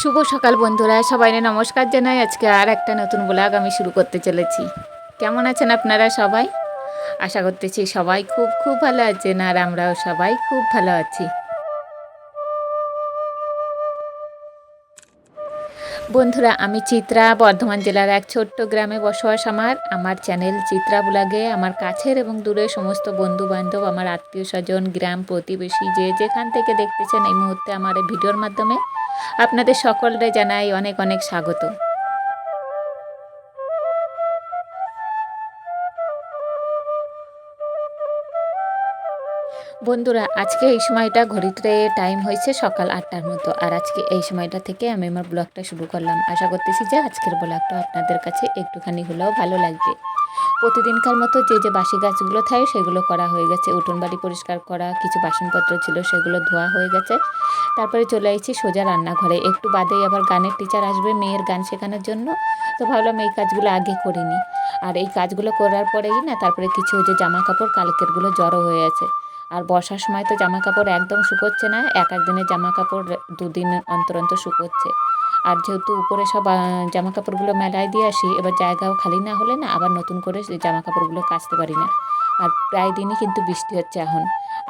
শুভ সকাল বন্ধুরা সবাই নমস্কার জানাই। আজকে আর একটা নতুন ব্লগ আমি শুরু করতে চলেছি। কেমন আছেন আপনারা সবাই? আশা করতেছি সবাই খুব খুব ভালো আছেন আর আমরাও সবাই খুব ভালো আছি। বন্ধুরা, আমি চিত্রা, বর্ধমান জেলার এক ছোট্ট গ্রামে বসবাস আমার। আমার চ্যানেল চিত্রা বুলাগে আমার কাছের এবং দূরে সমস্ত বন্ধু বান্ধব আমার আত্মীয় স্বজন, গ্রাম প্রতিবেশী যে যেখান থেকে দেখতেছেন এই মুহূর্তে আমার এই ভিডিওর মাধ্যমে, আপনাদের সকলরে জানাই অনেক অনেক স্বাগত। বন্ধুরা, আজকে এই সময়টা ঘড়িতে টাইম হয়েছে সকাল আটটার মতো। আর আজকে এই সময়টা থেকে আমি আমার ব্লগটা শুরু করলাম। আশা করতেছি যে আজকের ব্লগটা আপনাদের কাছে একটুখানি হলেও ভালো লাগবে। প্রতিদিনকার মতো যে যে বাসি গাছগুলো থাকে, সেগুলো করা হয়ে গেছে। উঠোন বাড়ি পরিষ্কার করা, কিছু বাসনপত্র ছিল, সেগুলো ধোয়া হয়ে গেছে। তারপরে চলে এসেছি সোজা রান্নাঘরে। একটু বাদেই আবার গানের টিচার আসবে মেয়ের গান শেখানোর জন্য। তো ভাবলাম এই কাজগুলো আগে করিনি। আর এই কাজগুলো করার পরেই না, তারপরে কিছু যে জামা কাপড় কালকেরগুলো জড়ো হয়ে আছে। আর বর্ষার সময় তো জামা কাপড় একদম শুকোচ্ছে না, এক এক দিনের জামা কাপড় দুদিন অন্তর অন্তর শুকোচ্ছে। আর যেহেতু উপরে সব জামা কাপড়গুলো মেলায় দিয়ে আসি, এবার জায়গাও খালি না হলে না আবার নতুন করে জামা কাপড়গুলো কাচতে পারি না। আর প্রায় দিনই কিন্তু বৃষ্টি হচ্ছে এখন।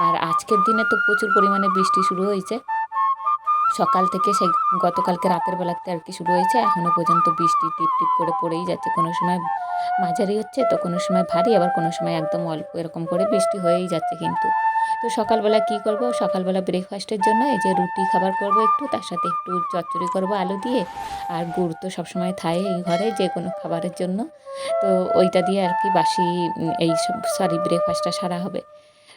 আর আজকের দিনে তো প্রচুর পরিমাণে বৃষ্টি শুরু হয়েছে। সকাল থেকে সেই গতকালকে রাতের বেলাতে আর কি শুরু হয়েছে। এখনও পর্যন্ত বৃষ্টি টিপ টিপ করে পড়েই যাচ্ছে। কোনো সময় মাঝারি হচ্ছে, তো কোনো সময় ভারী, আবার কোনো সময় একদম অল্প এরকম করে বৃষ্টি হয়েই যাচ্ছে কিন্তু। তো সকালবেলা কি করব? সকালবেলা ব্রেকফাস্টের জন্য এই যে রুটি খাবার করব একটু, তার সাথে একটু চচ্চড়ি করব, আলু দিয়ে। আর গুড় তো সবসময় থাকে এই ঘরে যে কোনো খাবারের জন্য। তো ওইটা দিয়ে আর কি বাসি, এই সব সরি ব্রেকফাস্টটা সারা হবে।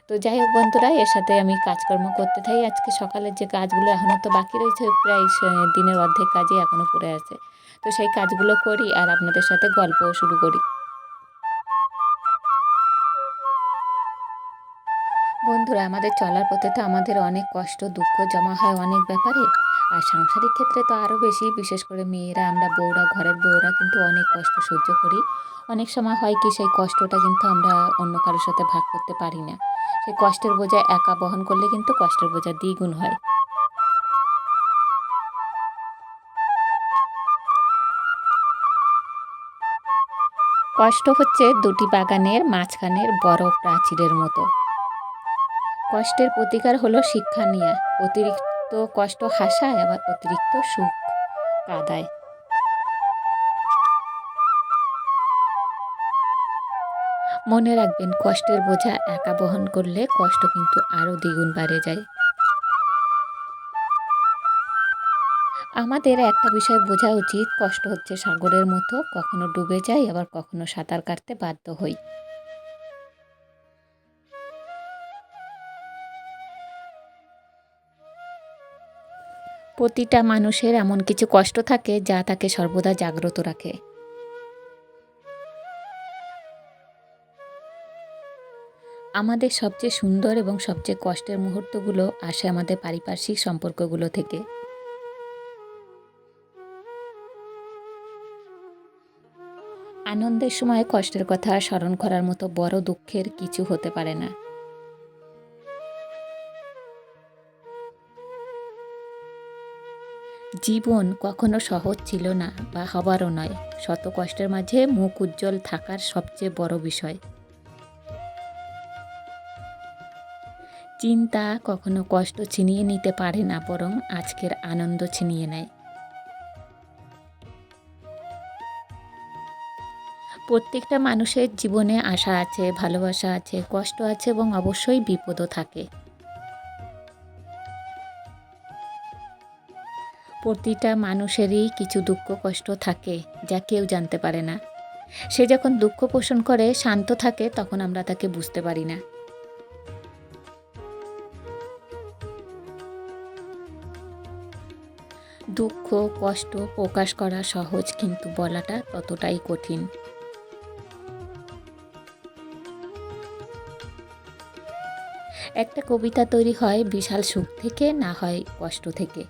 তো যাই হোক বন্ধুরা, এর সাথে আমি কাজকর্ম করতে থাকি আজকে সকালের যে কাজগুলো এখনও তো বাকি রয়েছে প্রায় দিনের অর্ধেক কাজই এখনও পড়ে আছে। তো সেই কাজগুলো করি আর আপনাদের সাথে গল্পও শুরু করি। বন্ধুরা, আমাদের চলার পথে তো আমাদের অনেক কষ্ট, দুঃখ জমা হয় অনেক ব্যাপারে। আর সাংসারিক ক্ষেত্রে তো আরও বেশি, বিশেষ করে মেয়েরা, আমরা বউরা, ঘরের বউরা কিন্তু অনেক কষ্ট সহ্য করি। অনেক সময় হয় কি, সেই কষ্টটা কিন্তু আমরা অন্য কারোর সাথে ভাগ করতে পারি না। সেই কষ্টের বোঝা একা বহন করলে কিন্তু কষ্টের বোঝা দ্বিগুণ হয়। কষ্ট হচ্ছে দুটি বাগানের মাঝখানের বড় প্রাচীরের মতো। কষ্টের প্রতিকার হলো শিক্ষা নেওয়া অতিরিক্ত কষ্ট হাসায়, আবার অতিরিক্ত সুখ কাদায়। মনে রাখবেন, কষ্টের বোঝা একা বহন করলে কষ্ট কিন্তু আরও দ্বিগুণ বাড়ে যায়। আমাদের একটা বিষয় বোঝা উচিত, কষ্ট হচ্ছে সাগরের মতো, কখনো ডুবে যায় আবার কখনো সাঁতার কাটতে বাধ্য হই। প্রতিটা মানুষের এমন কিছু কষ্ট থাকে যা তাকে সর্বদা জাগ্রত রাখে। আমাদের সবচেয়ে সুন্দর এবং সবচেয়ে কষ্টের মুহূর্তগুলো আসে আমাদের পারিপার্শ্বিক সম্পর্কগুলো থেকে। আনন্দের সময় কষ্টের কথা স্মরণ করার মতো বড় দুঃখের কিছু হতে পারে না। জীবন কখনো সহজ ছিল না বা হবারও নয়। শত কষ্টের মাঝে মুখ উজ্জ্বল থাকার সবচেয়ে বড় বিষয়। চিন্তা কখনো কষ্ট ছিনিয়ে নিতে পারে না, বরং আজকের আনন্দ ছিনিয়ে নেয়। প্রত্যেকটা মানুষের জীবনে আশা আছে, ভালোবাসা আছে, কষ্ট আছে এবং অবশ্যই বিপদও থাকে। প্রতিটা মানুষেরই কিছু দুঃখ, কষ্ট থাকে যা কেউ জানতে পারে না। সে যখন দুঃখ পোষণ করে, শান্ত থাকে, তখন আমরা তাকে বুঝতে পারি না। দুঃখ, কষ্ট প্রকাশ করা সহজ, কিন্তু বলাটা ততটাই কঠিন। একটা কবিতা তৈরি হয় বিশাল সুখ থেকে, না হয় কষ্ট থেকে।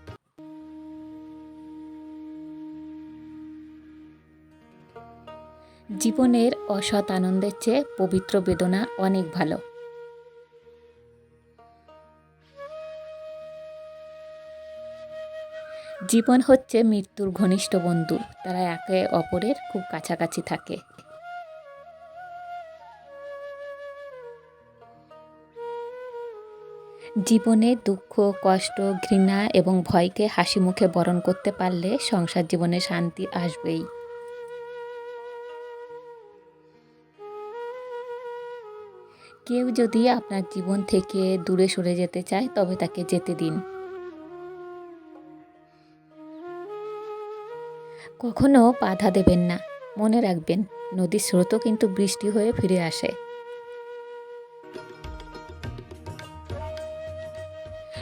জীবনের অসৎ আনন্দের চেয়ে পবিত্র বেদনা অনেক ভালো। জীবন হচ্ছে মৃত্যুর ঘনিষ্ঠ বন্ধু, তারা একে অপরের খুব কাছাকাছি থাকে। জীবনে দুঃখ, কষ্ট, ঘৃণা এবং ভয়কে হাসি মুখে বরণ করতে পারলে সংসার জীবনে শান্তি আসবেই। কেউ যদি আপনার জীবন থেকে দূরে সরে যেতে চায়, তবে তাকে যেতে দিন। কখনো বাধা দেবেন না। মনে রাখবেন, নদীর স্রোতও কিন্তু বৃষ্টি হয়ে ফিরে আসে।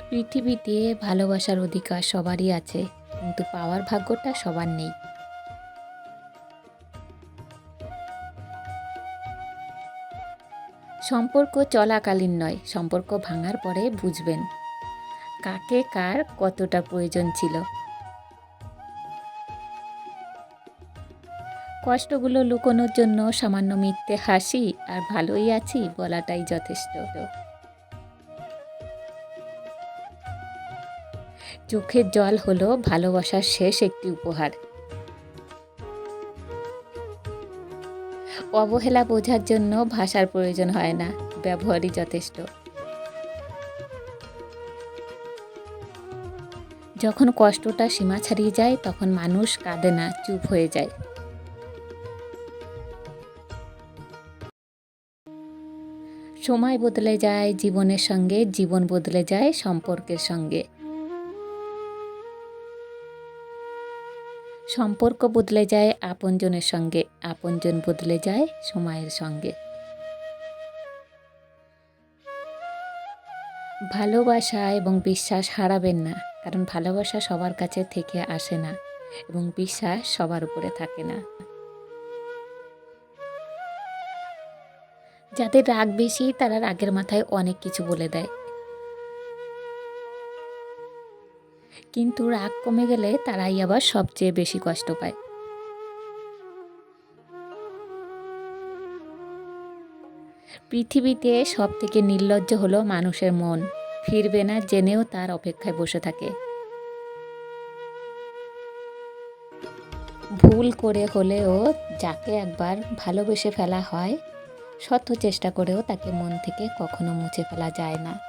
পৃথিবীতে ভালোবাসার অধিকার সবারই আছে, কিন্তু পাওয়ার ভাগ্যটা সবার নেই। সম্পর্ক চলাকালীন নয়, সম্পর্ক ভাঙার পরে বুঝবেন। কাকে কার কতটা প্রয়োজন ছিল। কষ্টগুলো লুকোনোর জন্য সামান্য মিথ্যে হাসি আর ভালোই আছি বলাটাই যথেষ্ট। চোখের জল হলো ভালোবাসার শেষ একটি উপহার। অবহেলা বোঝার জন্য ভাষার প্রয়োজন হয় না। ব্যবহারই যথেষ্ট। যখন কষ্টটা সীমা ছাড়িয়ে যায়, তখন মানুষ কাঁদে না, চুপ হয়ে যায়। সময় বদলে যায়, জীবনের সঙ্গে, জীবন বদলে যায়, সম্পর্কের সঙ্গে। সম্পর্ক বদলে যায় আপনজনের সঙ্গে, আপনজন বদলে যায় সময়ের সঙ্গে। ভালোবাসা এবং বিশ্বাস হারাবেন না, কারণ ভালোবাসা সবার কাছে থেকে আসে না এবং বিশ্বাস সবার উপরে থাকে না। যাদের রাগ বেশি, তারা রাগের মাথায় অনেক কিছু বলে দেয়। কিন্তু রাগ কমে গেলে তারাই আবার সবচেয়ে বেশি কষ্ট পায়। পৃথিবীতে সব থেকে নির্লজ্জ হলো মানুষের মন। ফিরবে না জেনেও তার অপেক্ষায় বসে থাকে। ভুল করে হলেও যাকে একবার ভালোবেসে ফেলা হয়, শত চেষ্টা করেও তাকে মন থেকে কখনো মুছে ফেলা যায় না।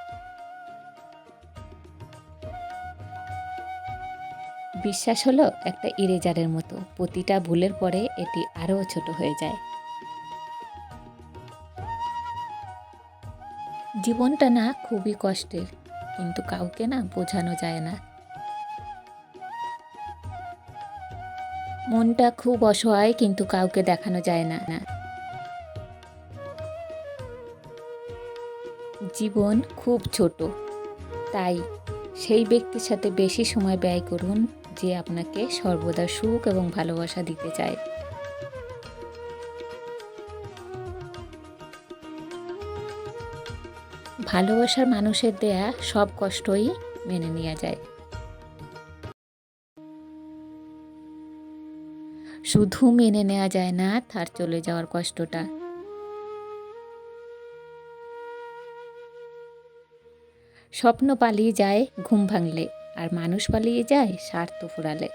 বিশ্বাস হলো একটা ইরেজারের মতো। প্রতিটা ভুলের পরে এটি আরও ছোট হয়ে যায়। জীবনটা না খুবই কষ্টের, কিন্তু কাউকে না বোঝানো যায় না। মনটা খুব অসহায়, কিন্তু কাউকে দেখানো যায় না। না জীবন খুব ছোট, তাই সেই ব্যক্তির সাথে বেশি সময় ব্যয় করুন যে আপনাকে সর্বদা সুখ এবং ভালোবাসা দিতে চায়। ভালোবাসার মানুষের দেয়া সব কষ্টই মেনে নেওয়া যায়। শুধু মেনে নেওয়া যায় না, তার চলে যাওয়ার কষ্টটা। স্বপ্ন পালিয়ে যায়, ঘুম ভাঙলে। আর মানুষ পালিয়ে যায় স্বার্থ ফুরালে।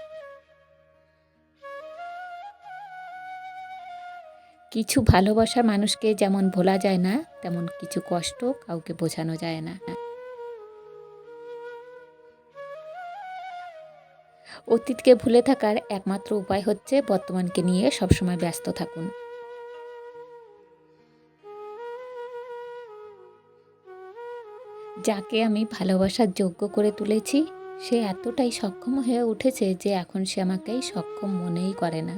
কিছু ভালোবাসার মানুষকে যেমন ভোলা যায় না, তেমন কিছু কষ্ট কাউকে বোঝানো যায় না। অতীতকে ভুলে থাকার একমাত্র উপায় হচ্ছে বর্তমানকে নিয়ে সবসময় ব্যস্ত থাকুন। যাকে আমি ভালোবাসার যোগ্য করে তুলেছি সে এতটাই সক্ষম হয়ে উঠেছে যে এখন সে আমাকেই সক্ষম মনেই করে না।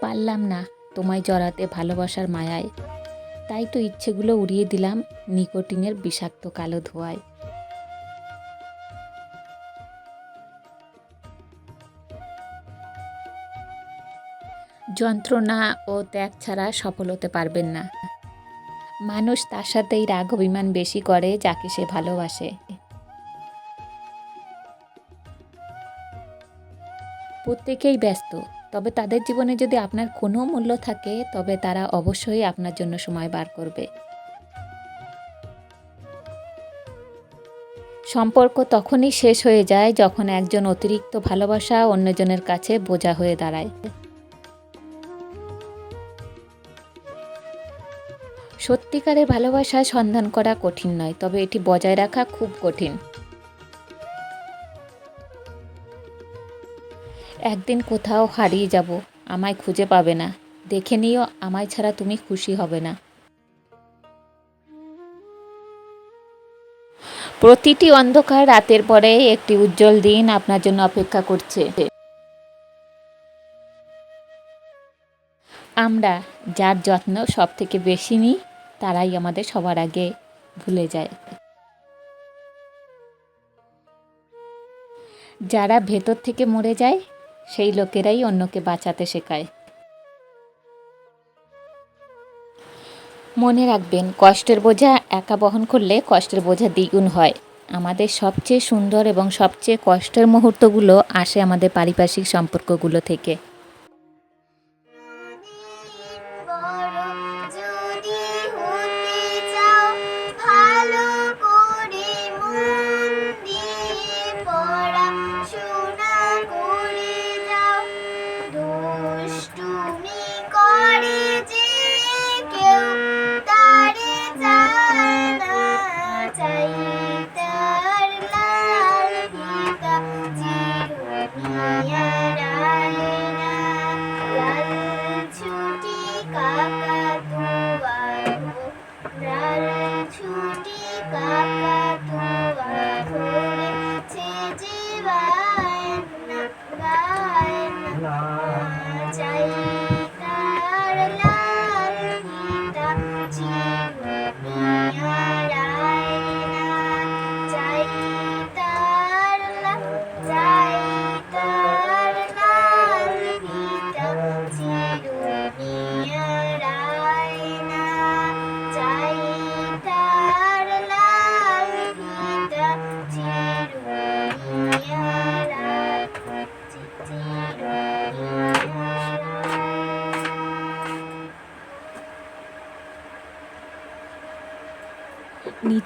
পারলাম না তোমায় জড়াতে ভালোবাসার মায়ায়। তাই তো ইচ্ছেগুলো উড়িয়ে দিলাম নিকোটিনের বিষাক্ত কালো ধোঁয়ায়। যন্ত্রণা ও ত্যাগ ছাড়া সফল হতে পারবেন না। মানুষ তার সাথেই রাগ, অভিমান বেশি করে যাকে সে ভালোবাসে। প্রত্যেকেই ব্যস্ত, তবে তাদের জীবনে যদি আপনার কোনো মূল্য থাকে, তবে তারা অবশ্যই আপনার জন্য সময় বার করবে। সম্পর্ক তখনই শেষ হয়ে যায় যখন একজন অতিরিক্ত ভালোবাসা অন্যজনের কাছে বোঝা হয়ে দাঁড়ায়। সত্যিকারের ভালোবাসার সন্ধান করা কঠিন নয়, তবে এটি বজায় রাখা খুব কঠিন। একদিন কোথাও হারিয়ে যাব, আমায় খুঁজে পাবে না। দেখে নিও, আমায় ছাড়া তুমি খুশি হবে না। প্রতিটি অন্ধকার রাতের পরে একটি উজ্জ্বল দিন আপনার জন্য অপেক্ষা করছে। আমরা, যার যত্ন সব থেকে বেশি নিই তারাই আমাদের সবার আগে ভুলে যায়। যারা ভেতর থেকে মরে যায়, সেই লোকেরাই অন্যকে বাঁচাতে শেখায়। মনে রাখবেন, কষ্টের বোঝা একা বহন করলে কষ্টের বোঝা দ্বিগুণ হয়। আমাদের সবচেয়ে সুন্দর এবং সবচেয়ে কষ্টের মুহূর্তগুলো আসে আমাদের পারিপার্শ্বিক সম্পর্কগুলো থেকে।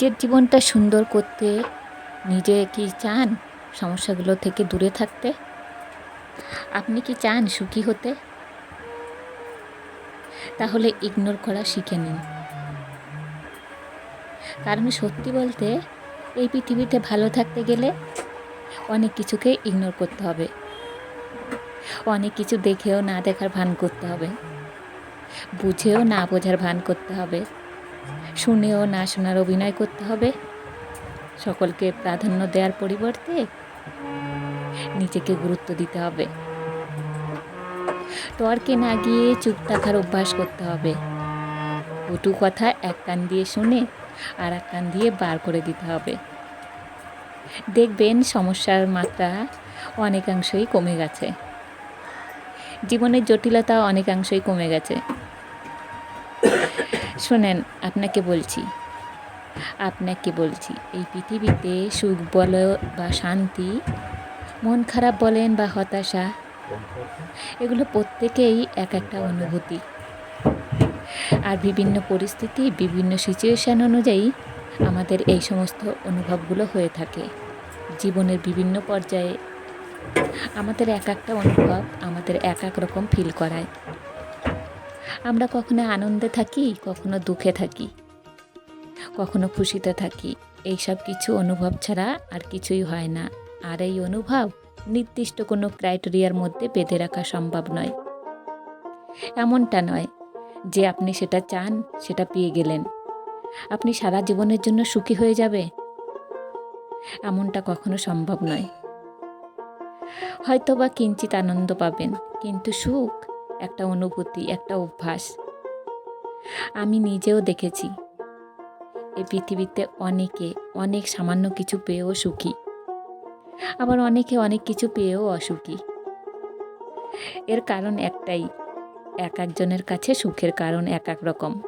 নিজের জীবনটা সুন্দর করতে, নিজে কি চান সমস্যাগুলো থেকে দূরে থাকতে? আপনি কি চান সুখী হতে? তাহলে ইগনোর করা শিখে নিন। কারণ সত্যি বলতে, এই পৃথিবীতে ভালো থাকতে গেলে অনেক কিছুকে ইগনোর করতে হবে। অনেক কিছু দেখেও না দেখার ভান করতে হবে। বুঝেও না বোঝার ভান করতে হবে। শুনেও না শোনার অভিনয় করতে হবে। সকলকে প্রাধান্য দেওয়ার পরিবর্তে নিজেকে গুরুত্ব দিতে হবে। তর্কে না গিয়ে চুপ থাকার অভ্যাস করতে হবে। কটু কথা এক কান দিয়ে শুনে আর এক কান দিয়ে বার করে দিতে হবে। দেখবেন সমস্যার মাত্রা অনেকাংশই কমে গেছে। জীবনের জটিলতা অনেকাংশই কমে গেছে। শোনেন, আপনাকে বলছি। আপনাকে বলছি, এই পৃথিবীতে সুখ বলো বা শান্তি, মন খারাপ বলেন বা হতাশা, এগুলো প্রত্যেকেই এক একটা অনুভূতি। আর বিভিন্ন পরিস্থিতি, বিভিন্ন সিচুয়েশান অনুযায়ী আমাদের এই সমস্ত অনুভবগুলো হয়ে থাকে। জীবনের বিভিন্ন পর্যায়ে আমাদের এক একটা অনুভব আমাদের এক এক রকম ফিল করায়। আমরা কখনো আনন্দে থাকি, কখনো দুঃখে থাকি, কখনো খুশিতে থাকি। এইসব কিছু অনুভব ছাড়া আর কিছুই হয় না। আর এই অনুভব নির্দিষ্ট কোনো ক্রাইটেরিয়ার মধ্যে বেঁধে রাখা সম্ভব নয়। এমনটা নয় যে আপনি সেটা চান, সেটা পেয়ে গেলেন। আপনি সারা জীবনের জন্য সুখী হয়ে যাবে। এমনটা কখনো সম্ভব নয়। হয়তো বা কিঞ্চিত আনন্দ পাবেন, কিন্তু সুখ একটা অনুভূতি, একটা অভ্যাস। আমি নিজেও দেখেছি। এই পৃথিবীতে অনেকে অনেক সামান্য কিছু পেয়েও সুখী। আবার অনেকে অনেক কিছু পেয়েও অসুখী। এর কারণ একটাই, এক একজনের কাছে সুখের কারণ এক এক রকম।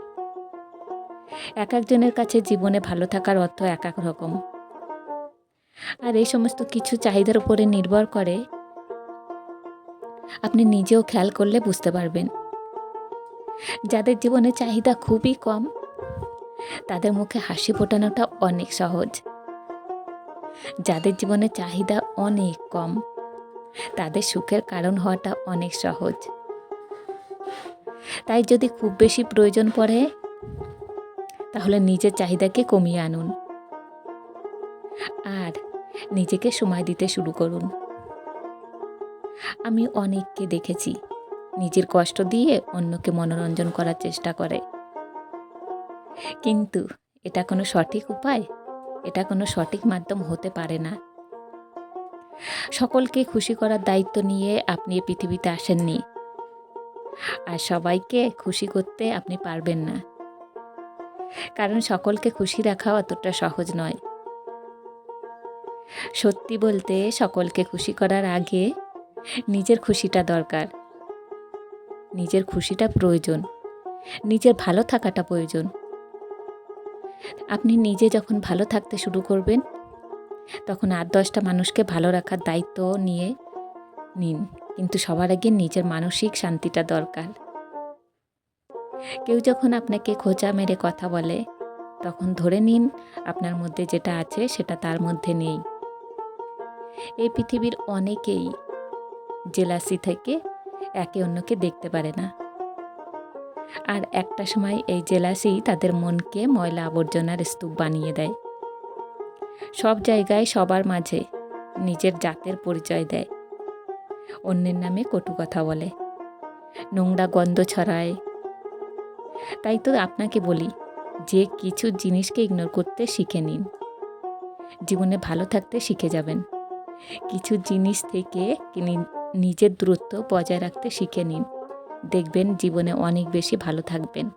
এক একজনের কাছে জীবনে ভালো থাকার অর্থ এক এক রকম। আর এই সমস্ত কিছু চাহিদার উপরে নির্ভর করে আপনি নিজেও খেয়াল করলে বুঝতে পারবেন। যাদের জীবনে চাহিদা খুবই কম, তাদের মুখে হাসি ফোটানোটা অনেক সহজ। যাদের জীবনে চাহিদা অনেক কম, তাদের সুখের কারণ হওয়াটা অনেক সহজ। তাই যদি খুব বেশি প্রয়োজন পড়ে, তাহলে নিজের চাহিদাকে কমিয়ে আনুন। আর নিজেকে সময় দিতে শুরু করুন। আমি অনেককে দেখেছি। নিজের কষ্ট দিয়ে অন্যকে মনোরঞ্জন করার চেষ্টা করে। কিন্তু এটা কোনো সঠিক উপায়? এটা কোনো সঠিক মাধ্যম হতে পারে না। সকলকে খুশি করার দায়িত্ব নিয়ে আপনি পৃথিবীতে আসেননি। আর সবাইকে খুশি করতে আপনি পারবেন না। কারণ সকলকে খুশি রাখা অতটা সহজ নয়। সত্যি বলতে সকলকে খুশি করার আগে নিজের খুশিটা দরকার। নিজের খুশিটা প্রয়োজন। নিজের ভালো থাকাটা প্রয়োজন। আপনি নিজে যখন ভালো থাকতে শুরু করবেন, তখন আট দশটা মানুষকে ভালো রাখার দায়িত্ব নিয়ে নিন। কিন্তু সবার আগে নিজের মানসিক শান্তিটা দরকার। কেউ যখন আপনাকে খোঁচা মেরে কথা বলে, তখন ধরে নিন আপনার মধ্যে যেটা আছে সেটা তার মধ্যে নেই। এই পৃথিবীর অনেকেই জেলাসি থেকে একে অন্যকে দেখতে পারে না। আর একটা সময় এই জেলাসি তাদের মনকে ময়লা আবর্জনার স্তূপ বানিয়ে দেয়। সব জায়গায় সবার মাঝে নিজের জাতের পরিচয় দেয়। অন্যের নামে কটু কথা বলে। নোংরা গন্ধ ছড়ায়। তাই তো আপনাকে বলি, যে কিছু জিনিসকে ইগনোর করতে শিখে নিন। জীবনে ভালো থাকতে শিখে যাবেন। কিছু জিনিস থেকে নিজের দূরত্ব বজায় রাখতে শিখে নিন। দেখবেন জীবনে অনেক বেশি ভালো থাকবেন।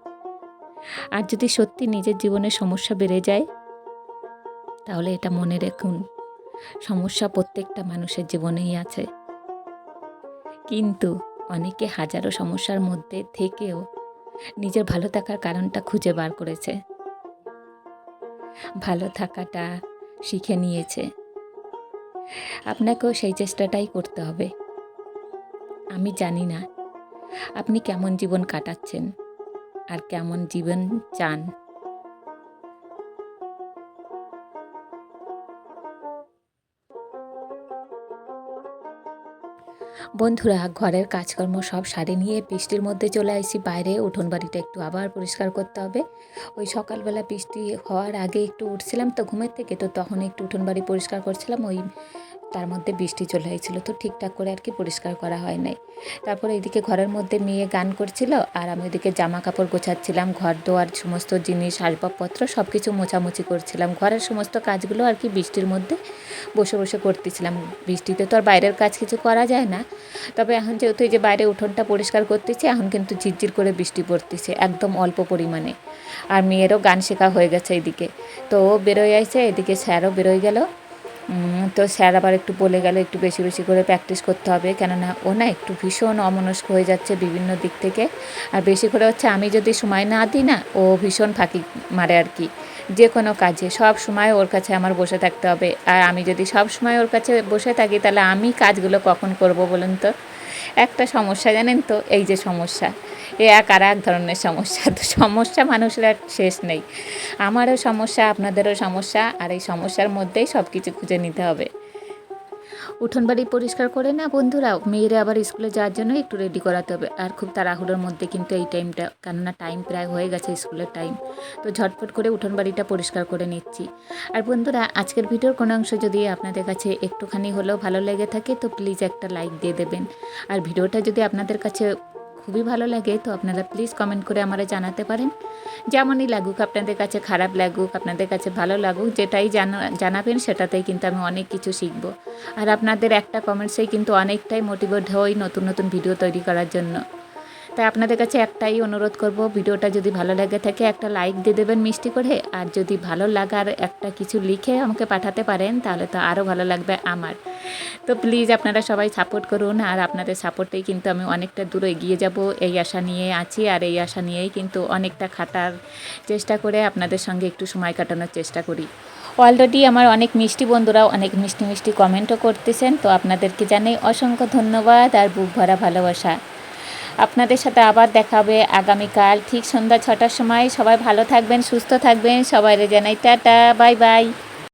আর যদি সত্যি নিজের জীবনে সমস্যা বেড়ে যায়, তাহলে এটা মনে রাখুন, সমস্যা প্রত্যেকটা মানুষের জীবনেই আছে। কিন্তু অনেকে হাজারো সমস্যার মধ্যে থেকেও নিজের ভালো থাকার কারণটা খুঁজে বার করেছে। ভালো থাকাটা শিখে নিয়েছে। আপনাকেও সেই চেষ্টাটাই করতে হবে। আমি জানি না। আপনি কেমন জীবন কাটাচ্ছেন? আর কেমন জীবন চান? বন্ধুরা, ঘরের কাজকর্ম সব সারে নিয়ে বৃষ্টির মধ্যে চলে আসি। বাইরে উঠোন বাড়িটা একটু আবার পরিষ্কার করতে হবে। ওই সকালবেলা বৃষ্টি হওয়ার আগে একটু উঠছিলাম তো ঘুমের থেকে, তো তখন একটু উঠোন বাড়ি পরিষ্কার করছিলাম। ওই তার মধ্যে বৃষ্টি চলে হয়েছিল তো ঠিকঠাক করে আর কি পরিষ্কার করা হয় নাই। তারপরে এদিকে ঘরের মধ্যে মেয়ে গান করছিল, আর আমি ওইদিকে জামা কাপড় গোছাচ্ছিলাম, ঘর দোয়ার সমস্ত জিনিস, আসবাবপত্র সব কিছু মোছামুছি করছিলাম। ঘরের সমস্ত কাজগুলো আর কি বৃষ্টির মধ্যে বসে বসে করতেছিলাম। বৃষ্টিতে তো আর বাইরের কাজ কিছু করা যায় না। তবে এখন যেহেতু এই যে বাইরে উঠোনটা পরিষ্কার করতেছি, এখন কিন্তু ঝিরঝির করে বৃষ্টি পড়তেছে একদম অল্প পরিমাণে। আর মেয়েরও গান শেখা হয়ে গেছে এদিকে। তো ও বেরোয় আসছে এদিকে স্যারও বেরোয় গেল। তো স্যার আবার একটু বলে গেল, একটু বেশি বেশি করে প্র্যাকটিস করতে হবে। কেননা ও না একটু ভীষণ অমনস্ক হয়ে যাচ্ছে বিভিন্ন দিক থেকে। আর বেশি করে হচ্ছে আমি যদি সময় না দিই না, ও ভীষণ ফাঁকি মারে আর কি। যে কোনো কাজে, সব সময় ওর কাছে আমার বসে থাকতে হবে। আর আমি যদি সব সময় ওর কাছে বসে থাকি, তাহলে আমি কাজগুলো কখন করব বলুন তো? একটা সমস্যা জানেন তো, এই যে সমস্যা। এক আর এক ধরনের সমস্যা। তো সমস্যা মানুষের আর শেষ নেই। আমারও সমস্যা, আপনাদেরও সমস্যা, আর এই সমস্যার মধ্যেই সব কিছু খুঁজে নিতে হবে। উঠোন বাড়ি পরিষ্কার করে না বন্ধুরা মেয়েরা আবার স্কুলে যাওয়ার জন্য একটু রেডি করাতে হবে। আর খুব তাড়াহুড়োর মধ্যে কিন্তু এই টাইমটা কেননা টাইম প্রায় হয়ে গেছে স্কুলের টাইম তো ঝটপট করে উঠোন বাড়িটা পরিষ্কার করে নিচ্ছি। আর বন্ধুরা, আজকের ভিডিওর কোনো অংশ যদি আপনাদের কাছে একটুখানি হলেও ভালো লেগে থাকে, তো প্লিজ একটা লাইক দিয়ে দেবেন। আর ভিডিওটা যদি আপনাদের কাছে খুবই ভালো লাগে, তো আপনারা প্লিজ কমেন্ট করে আমারে জানাতে পারেন। যেমনই লাগুক, আপনাদের কাছে খারাপ লাগুক, আপনাদের কাছে ভালো লাগুক, যেটাই জানা- জানাবেন, সেটাতেই কিন্তু আমি অনেক কিছু শিখব। আর আপনাদের একটা কমেন্টসেই কিন্তু অনেকটাই মোটিভেট হই নতুন নতুন ভিডিও তৈরি করার জন্য। তাই আপনাদের কাছে একটাই অনুরোধ করব, ভিডিওটা যদি ভালো লাগে থাকে একটা লাইক দিয়ে দেবেন মিষ্টি করে, আর যদি ভালো লাগার একটা কিছু লিখে আমাকে পাঠাতে পারেন, তাহলে তো আরও ভালো লাগবে আমার। তো প্লিজ আপনারা সবাই সাপোর্ট করুন, আর আপনাদের সাপোর্টেই কিন্তু আমি অনেকটা দূর এগিয়ে যাব, এই আশা নিয়ে আছি, আর এই আশা নিয়েই কিন্তু অনেকটা খাটার চেষ্টা করে আপনাদের সঙ্গে একটু সময় কাটানোর চেষ্টা করি। অলরেডি আমার অনেক মিষ্টি বন্ধুরাও অনেক মিষ্টি মিষ্টি কমেন্টও করতেছেন, তো আপনাদেরকে জানাই অসংখ্য ধন্যবাদ, আর বুক ভরা ভালোবাসা। আপনাদের সাথে আবার দেখাবে আগামীকাল ঠিক সন্ধ্যা ছটার সময়। সবাই ভালো থাকবেন, সুস্থ থাকবেন। সবাই জানাই টাটা, বাই বাই।